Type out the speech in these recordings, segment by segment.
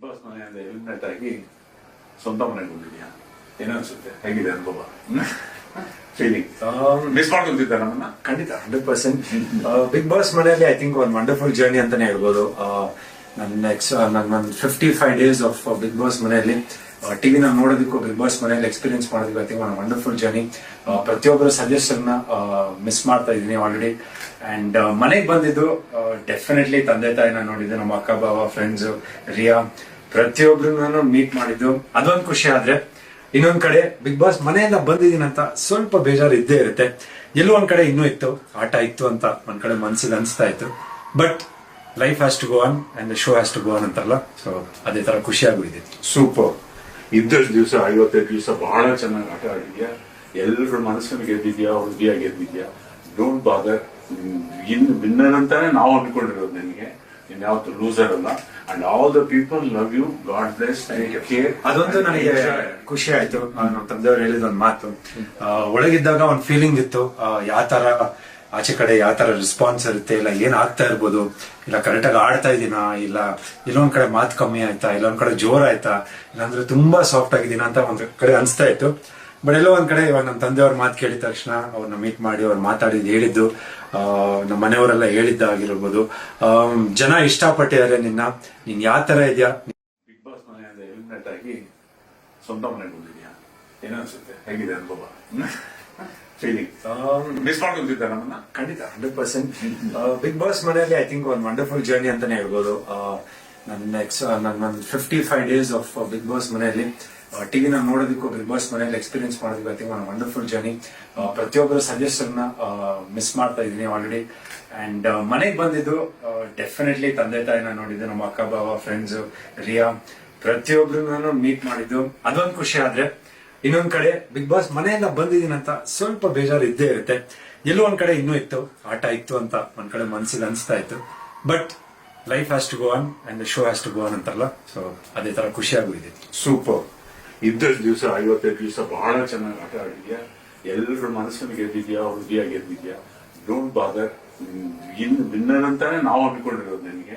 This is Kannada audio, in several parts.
ಬಿಗ್ ಬಾಸ್ ಮನೆಯಿಂದ ಎಲಿಮಿನೇಟ್ ಆಗಿ ಸ್ವಂತ ಮನೆಗೆ ಬಂದಿದ್ಯಾ ಏನೋ ಅನ್ಸುತ್ತೆ ಹೇಗಿದೆ ಅನುಭವ ಫೀಲಿಂಗ್ ಮಿಸ್ ಮಾಡ್ಕೊಂತಿದ್ದ ನಮ್ಮನ್ನ ಖಂಡಿತ ಹಂಡ್ರೆಡ್ ಪರ್ಸೆಂಟ್ ಬಿಗ್ ಬಾಸ್ ಮನೆಯಲ್ಲಿ ಐ ಥಿಂಕ್ ಒಂದು ವಂಡರ್ಫುಲ್ ಜರ್ನಿ ಅಂತಾನೆ ಹೇಳ್ಬೋದು. ನನ್ನ ನೆಕ್ಸ್ಟ್ ನನ್ನ ಒಂದು fifty five days of big boss ಮನೆಯಲ್ಲಿ. ಟಿವಿನ ನೋಡೋದಕ್ಕೂ ಬಿಗ್ ಬಾಸ್ ಮನೆಯಲ್ಲಿ ಎಕ್ಸ್ಪೀರಿಯನ್ಸ್ ಮಾಡೋದಕ್ಕೂ ಐ ಥಿಂಕ್ ಒಂದು ವಂಡರ್ಫುಲ್ ಜರ್ನಿ ಪ್ರತಿಯೊಬ್ಬರ ಸಜೆಷನ್ನ ಮಿಸ್ ಮಾಡ್ತಾ ಇದ್ದೀನಿ ಆಲ್ರೆಡಿ ಅಂಡ್ ಮನೆಗೆ ಬಂದಿದ್ದು ಡೆಫಿನೆಟ್ಲಿ ತಂದೆ ತಾಯಿನ ನೋಡಿದ್ದು, ನಮ್ಮ ಅಕ್ಕ ಬಾಬ ಫ್ರೆಂಡ್ಸ್ ರಿಯಾ ಪ್ರತಿಯೊಬ್ಬರನ್ನೂ ಮೀಟ್ ಮಾಡಿದ್ದು. ಅದೊಂದು ಖುಷಿ ಆದ್ರೆ, ಇನ್ನೊಂದ್ ಕಡೆ ಬಿಗ್ ಬಾಸ್ ಮನೆಯಿಂದ ಬಂದಿದ್ದೀನಿ ಅಂತ ಸ್ವಲ್ಪ ಬೇಜಾರು ಇದ್ದೇ ಇರುತ್ತೆ. ಎಲ್ಲೋ ಒಂದ್ ಕಡೆ ಇನ್ನೂ ಇತ್ತು, ಆಟ ಇತ್ತು ಅಂತ ಒಂದ್ ಕಡೆ ಮನ್ಸಿಗೆ ಅನ್ಸ್ತಾ ಇತ್ತು. But life has to go on and show has to go on ಅಂತಾರಲ್ಲ ಸೊ ಅದೇ ತರ ಇದೆ ಸೂಪರ್ ಇದ್ದಷ್ಟು ದಿವಸ ಐವತ್ತೈದು ದಿವಸ ಬಹಳ ಚೆನ್ನಾಗಿ ಆಟ ಆಡಿದ್ಯಾ? ಎಲ್ಲರ ಮನಸ್ಸನ್ನು ಗೆದ್ದಿದ್ಯಾ ಹೃದಯ ಗೆದ್ದಿದ್ಯಾ ಡೋಂಟ್ ಬಾದರ್ ಇನ್ನು ವಿನ್ನರ್ ಅಂತಾನೆ ನಾವು ಅನ್ಕೊಂಡಿರೋದು ನಿನಗೆ ಇನ್ಯಾವತ್ತು ಲೂಸರ್ ಅಲ್ಲ. And all the people love you God bless ಅದೊಂದು ನನಗೆ ಖುಷಿ ಆಯ್ತು. ನಮ್ಮ ತಂದೆಯವರು ಹೇಳಿದ ಒಂದು ಮಾತು. ಒಳಗಿದ್ದಾಗ ಒಂದು ಫೀಲಿಂಗ್ ಇತ್ತು. ಯಾವ ತರ ಆಚೆ ಕಡೆ ಯಾವ ತರ ರೆಸ್ಪಾನ್ಸ್ ಇರುತ್ತೆ ಇಲ್ಲ ಏನ್ ಆಗ್ತಾ ಇರ್ಬೋದು ಇಲ್ಲ ಕರೆಕ್ಟಾಗಿ ಆಡ್ತಾ ಇದೀನಾ ಇಲ್ಲ ಇಲ್ಲೊಂದ್ ಕಡೆ ಮಾತು ಕಮ್ಮಿ ಆಯ್ತಾ ಇಲ್ಲೊಂದ್ ಕಡೆ ಜೋರ್ ಆಯ್ತಾ ಇಲ್ಲಾಂದ್ರೆ ತುಂಬಾ ಸಾಫ್ಟ್ ಆಗಿದ್ದೀನ ಅಂತ ಒಂದ್ ಕಡೆ ಅನ್ಸ್ತಾ ಇತ್ತು. ಬಟ್ ಎಲ್ಲೋ ಒಂದ್ ಕಡೆ ಇವಾಗ ನಮ್ಮ ತಂದೆಯವ್ರ ಮಾತು ಕೇಳಿದ ತಕ್ಷಣ ಅವ್ರನ್ನ ಮೀಟ್ ಮಾಡಿ ಅವ್ರು ಮಾತಾಡಿದ್ ಹೇಳಿದ್ದು ನಮ್ಮ ಮನೆಯವರೆಲ್ಲ ಹೇಳಿದ್ದ ಆಗಿರ್ಬೋದು ಆಮ್, ಜನ ಇಷ್ಟಪಟ್ಟಿದ್ದಾರೆ ನಿನ್ನ ನೀನ್ ಯಾವ ತರ ಇದೆಯಾ? ಬಿಗ್ ಬಾಸ್ ಮನೆಯಿಂದ ಎಲಿಮಿನೇಟ್ ಆಗಿ ಸ್ವಂತ ಮನೆಗೆ ಬಂದಿದ್ಯಾ? ಏನೋ ಅನ್ಸುತ್ತೆ? ಹೇಗಿದೆ ಅನುಭವ? ಫೀಲಿಂಗ್ ಮಿಸ್ ಮಾಡ್ಕೊಂತಿದ್ದ ನಮ್ಮನ್ನ? ಖಂಡಿತ ಹಂಡ್ರೆಡ್ ಪರ್ಸೆಂಟ್ ಬಿಗ್ ಬಾಸ್ ಮನೆಯಲ್ಲಿ ಐ ಥಿಂಕ್ ಒಂದು ವಂಡರ್ಫುಲ್ ಜರ್ನಿ ಅಂತಾನೆ ಹೇಳ್ಬೋದು. ನನ್ನ ನೆಕ್ಸ್ಟ್ ನನ್ನ ಒಂದು fifty five days of big boss ಮನೆಯಲ್ಲಿ. ಟಿವಿನ ನೋಡೋದಕ್ಕೂ ಬಿಗ್ ಬಾಸ್ ಮನೆಯಲ್ಲಿ ಎಕ್ಸ್ಪೀರಿಯನ್ಸ್ ಮಾಡೋದಕ್ಕೂ ಐ ಥಿಂಕ್ ಒಂದು ವಂಡರ್ಫುಲ್ ಜರ್ನಿ ಪ್ರತಿಯೊಬ್ಬರ ಸಜೆಷನ್ನ ಮಿಸ್ ಮಾಡ್ತಾ ಇದ್ದೀನಿ ಆಲ್ರೆಡಿ ಅಂಡ್ ಮನೆಗೆ ಬಂದಿದ್ದು ಡೆಫಿನೆಟ್ಲಿ ತಂದೆ ತಾಯಿನ ನೋಡಿದ್ದು ನಮ್ಮ ಅಕ್ಕ ಬಾವ ಫ್ರೆಂಡ್ಸ್ ರಿಯಾ ಪ್ರತಿಯೊಬ್ರು ಮೀಟ್ ಮಾಡಿದ್ದು. ಅದೊಂದು ಖುಷಿ ಆದ್ರೆ ಇನ್ನೊಂದ್ ಕಡೆ ಬಿಗ್ ಬಾಸ್ ಮನೆಯಿಂದ ಅಂತ ಸ್ವಲ್ಪ ಬೇಜಾರು ಇದ್ದೇ ಇರುತ್ತೆ. ಎಲ್ಲೋ ಒಂದ್ ಕಡೆ ಇನ್ನೂ ಇತ್ತು, ಆಟ ಇತ್ತು ಅಂತ ಒಂದ್ ಕಡೆ ಮನ್ಸಿಗೆ ಅನ್ಸ್ತಾ ಇತ್ತು. But life has to go on and show has to go on ಅಂತಾರಲ್ಲ ಸೊ ಅದೇ ತರ ಖುಷಿಯಾಗೂ ಸೂಪರ್ ಇದ್ದಷ್ಟು ದಿವಸ, ಐವತ್ತೈದು ದಿವಸ ಬಹಳ ಚೆನ್ನಾಗಿ ಆಟ ಆಡಿದ್ಯಾ? ಎಲ್ಲರ ಮನಸ್ಸನ್ನು ಗೆದ್ದಿದ್ಯಾ? ಹೃದಯ ಗೆದ್ದಿದ್ಯಾ? ಡೋಂಟ್ ಬಾದರ್ ಇನ್ನು ವಿನ್ನರ್ ಅಂತಾನೆ ನಾವು ಅನ್ಕೊಂಡಿರೋದು ನಿನಗೆ.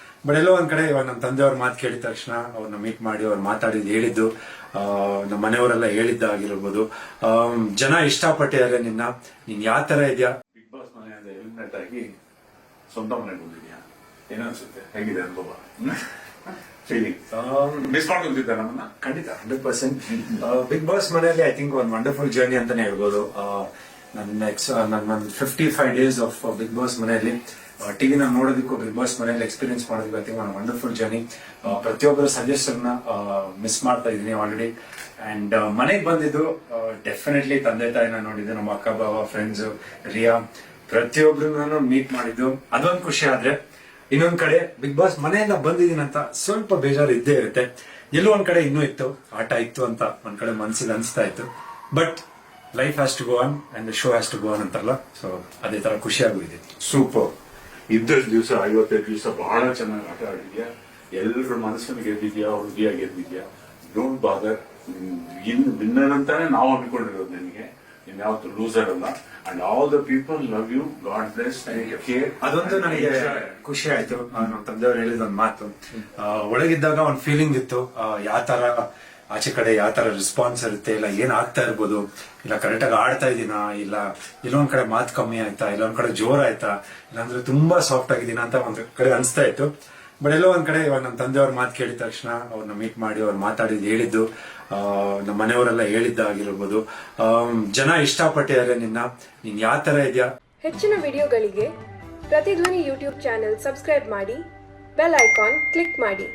ಬಟ್ ಎಲ್ಲೋ ಒಂದ್ ಕಡೆ ಇವಾಗ ನಮ್ಮ ತಂದೆಯವ್ರ ಮಾತು ಕೇಳಿದ ತಕ್ಷಣ ಅವ್ರನ್ನ ಮೀಟ್ ಮಾಡಿ ಅವ್ರು ಮಾತಾಡಿದ್ ಹೇಳಿದ್ದು ನಮ್ಮ ಮನೆಯವರೆಲ್ಲ ಹೇಳಿದ್ದ ಆಗಿರ್ಬೋದು ಜನ ಇಷ್ಟಪಟ್ಟಿದ್ದಾರೆ ನಿನ್ನ. ನೀನ್ ಯಾವ ತರ ಇದೆಯಾ? ಬಿಗ್ ಬಾಸ್ ಮನೆಯಿಂದ ಎಲಿಮಿನೇಟ್ ಆಗಿ ಸ್ವಂತ ಮನೆ ಬಂದಿದ್ಯಾ? ಏನೋ ಅನ್ಸುತ್ತೆ ಹೇಗಿದೆ ಅನುಭವ? ಮಿಸ್ ಮಾಡ್ಕೊಂತಿದ್ದೆ ನಮ್ಮನ್ನ? ಖಂಡಿತ. ಹಂಡ್ರೆಡ್ ಪರ್ಸೆಂಟ್ ಬಿಗ್ ಬಾಸ್ ಮನೆಯಲ್ಲಿ ಐ ಥಿಂಕ್ ಒಂದು ವಂಡರ್ಫುಲ್ ಜರ್ನಿ ಅಂತಾನೆ ಹೇಳ್ಬೋದು. ನನ್ನ ನೆಕ್ಸ್ಟ್ ನನ್ನ ಒಂದು fifty five days of big boss ಮನೆಯಲ್ಲಿ. ಟಿವಿನ ನೋಡೋದಕ್ಕೂ ಬಿಗ್ ಬಾಸ್ ಮನೆಯಲ್ಲಿ ಎಕ್ಸ್ಪೀರಿಯನ್ಸ್ ಮಾಡೋದಕ್ಕೆ I think one wonderful journey ಪ್ರತಿಯೊಬ್ಬರ ಸಜೆಷನ್ ಮಿಸ್ ಮಾಡ್ತಾ ಇದ್ದೀನಿ ಆಲ್ರೆಡಿ ಅಂಡ್ ಮನೆಗೆ ಬಂದಿದ್ದು ಡೆಫಿನೆಟ್ಲಿ ತಂದೆ ತಾಯಿನ ನೋಡಿದ್ದು, ನಮ್ಮ ಅಕ್ಕ ಬಾವ ಫ್ರೆಂಡ್ಸ್ ರಿಯಾ ಪ್ರತಿಯೊಬ್ಬರನ್ನ ಮೀಟ್ ಮಾಡಿದ್ದು. ಅದೊಂದು ಖುಷಿ ಆದ್ರೆ, ಇನ್ನೊಂದ್ ಕಡೆ ಬಿಗ್ ಬಾಸ್ ಮನೆಯಿಂದ ಅಂತ ಸ್ವಲ್ಪ ಬೇಜಾರು ಇದ್ದೇ ಇರುತ್ತೆ. ಎಲ್ಲೋ ಒಂದ್ ಕಡೆ ಇನ್ನೂ ಇತ್ತು, ಆಟ ಇತ್ತು ಅಂತ ಒಂದ್ ಕಡೆ ಮನ್ಸಿಗೆ ಅನಿಸ್ತಾ ಇತ್ತು. But life has to go on and show has to go on ಅಂತಲ್ಲ ಸೊ ಅದೇ ತರ ಖುಷಿ ಇದೆ. ಸೂಪರ್ ಇದ್ದಷ್ಟು ದಿವಸ ಐವತ್ತೈದು ದಿವಸ ಬಹಳ ಚೆನ್ನಾಗಿ ಆಟ ಆಡಿದ್ಯಾ? ಎಲ್ಲರ ಮನಸ್ಸನ್ನು ಗೆದ್ದಿದ್ಯಾ ಹೃದಯ ಗೆದ್ದಿದ್ಯಾ ಡೋಂಟ್ ಬಾದರ್ ಇನ್ನು ವಿನ್ನರ್ ಅಂತಾನೆ ನಾವು ಅನ್ಕೊಂಡಿರೋದು ನಿನಗೆ ಇನ್ಯಾವತ್ತು ಲೂಸರ್ ಅಲ್ಲ and all the people love you God bless ಅದೊಂದು ನನಗೆ ಖುಷಿ ಆಯ್ತು. ನಮ್ಮ ತಂದೆಯವರು ಹೇಳಿದ ಒಂದು ಮಾತು. ಒಳಗಿದ್ದಾಗ ಒಂದು ಫೀಲಿಂಗ್ ಇತ್ತು. ಯಾವ ತರ ಆಚೆ ಕಡೆ ಯಾವ ತರ ರೆಸ್ಪಾನ್ಸ್ ಇರುತ್ತೆ ಇಲ್ಲ ಏನ್ ಆಗ್ತಾ ಇರ್ಬೋದು ಇಲ್ಲ ಕರೆಕ್ಟಾಗಿ ಆಡ್ತಾ ಇದೀನಾ ಇಲ್ಲ ಇಲ್ಲೊಂದ್ ಕಡೆ ಮಾತು ಕಮ್ಮಿ ಆಯ್ತಾ ಇಲ್ಲೊಂದ್ ಕಡೆ ಜೋರ್ ಆಯ್ತಾ ಇಲ್ಲಾಂದ್ರೆ ತುಂಬಾ ಸಾಫ್ಟ್ ಆಗಿದೀನ ಅಂತ ಒಂದ್ ಕಡೆ ಅನ್ಸ್ತಾ ಇತ್ತು. ಬಟ್ ಎಲ್ಲೋ ಒಂದ್ ಕಡೆ ಇವಾಗ ನಮ್ಮ ತಂದೆಯವ್ರ ಮಾತು ಕೇಳಿದ ತಕ್ಷಣ ಅವ್ರನ್ನ ಮೀಟ್ ಮಾಡಿ ಅವ್ರು ಮಾತಾಡಿದ್ ಹೇಳಿದ್ದು ನಮ್ಮ ಮನೆಯವರೆಲ್ಲ ಹೇಳಿದ್ದ ಆಗಿರ್ಬೋದು ಆಮ್, ಜನ ಇಷ್ಟಪಟ್ಟಿದ್ದಾರೆ ನಿನ್ನ ನೀನ್ ಯಾವ ತರ ಇದೆಯಾ? ಹೆಚ್ಚಿನ ವಿಡಿಯೋಗಳಿಗೆ ಪ್ರತಿಧ್ವನಿ ಯೂಟ್ಯೂಬ್ ಚಾನೆಲ್ ಸಬ್ಸ್ಕ್ರೈಬ್ ಮಾಡಿ ಬೆಲ್ ಐಕಾನ್ ಕ್ಲಿಕ್ ಮಾಡಿ.